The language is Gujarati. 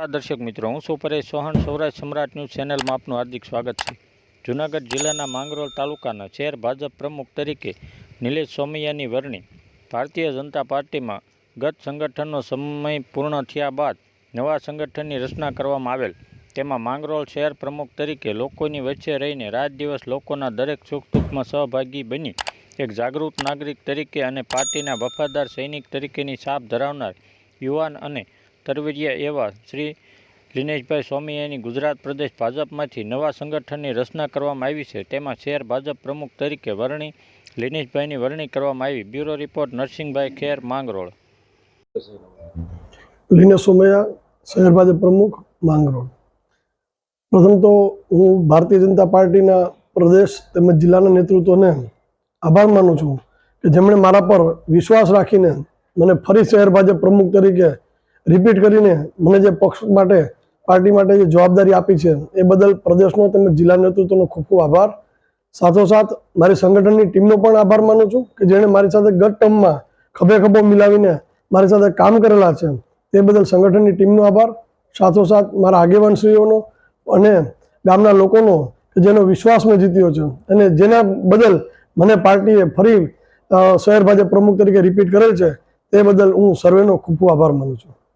નમસ્કાર દર્શક મિત્રો, હું છું પરેશ ચૌહાણ. સૌરાષ્ટ્ર સમ્રાટ ન્યૂઝ ચેનલમાં આપનું હાર્દિક સ્વાગત છે. જૂનાગઢ જિલ્લાના માંગરોળ તાલુકાના શહેર ભાજપ પ્રમુખ તરીકે નિલેશ સોમૈયાની વરણી ભારતીય જનતા પાર્ટીમાં ગત સંગઠનનો સમય પૂર્ણ થયા બાદ નવા સંગઠનની રચના કરવામાં આવેલ. તેમાં માંગરોળ શહેર પ્રમુખ તરીકે લોકોની વચ્ચે રહીને રાત દિવસ લોકોના દરેક સુખ દુઃખમાં સહભાગી બની એક જાગૃત નાગરિક તરીકે અને પાર્ટીના વફાદાર સૈનિક તરીકેની છાપ ધરાવનાર યુવાન અને તરવરિયા એવા શ્રી દિનેશભાઈ સ્વામીયાની ગુજરાત પ્રદેશ ભાજપમાંથી નવા સંગઠનની રચના કરવામાં આવી છે. તેમાં શહેર ભાજપ પ્રમુખ તરીકે વરણી, લિનેશભાઈની વરણી કરવામાં આવી. Bureau report, Narsinhbhai Kher, Mangrol. લિનેશ સોમૈયા, શહેર ભાજપ પ્રમુખ, માંગરોળ. પ્રથમ તો હું ભારતીય જનતા પાર્ટીના પ્રદેશ તેમજ જિલ્લાના નેતૃત્વને આભાર માનું છું કે જેમણે મારા પર વિશ્વાસ રાખીને મને ફરી શહેર ભાજપ પ્રમુખ તરીકે રિપીટ કરીને મને જે પક્ષ માટે, પાર્ટી માટે જે જવાબદારી આપી છે, એ બદલ પ્રદેશનો તેમજ જિલ્લા નેતૃત્વનો ખૂબ ખૂબ આભાર. સાથોસાથ, મારી સંગઠનની ટીમનો પણ આભાર માનું છું કે જેણે મારી સાથે ગત ટર્મમાં ખભે ખભો મિલાવીને મારી સાથે કામ કરેલા છે. તે બદલ સંગઠનની ટીમનો આભાર. સાથોસાથ, મારા આગેવાનશ્રીઓનો અને ગામના લોકોનો કે જેનો વિશ્વાસ મેં જીત્યો છે અને જેના બદલ મને પાર્ટીએ ફરી શહેર ભાજપ પ્રમુખ તરીકે રિપીટ કરેલ છે, તે બદલ હું સર્વેનો ખૂબ ખૂબ આભાર માનું છું.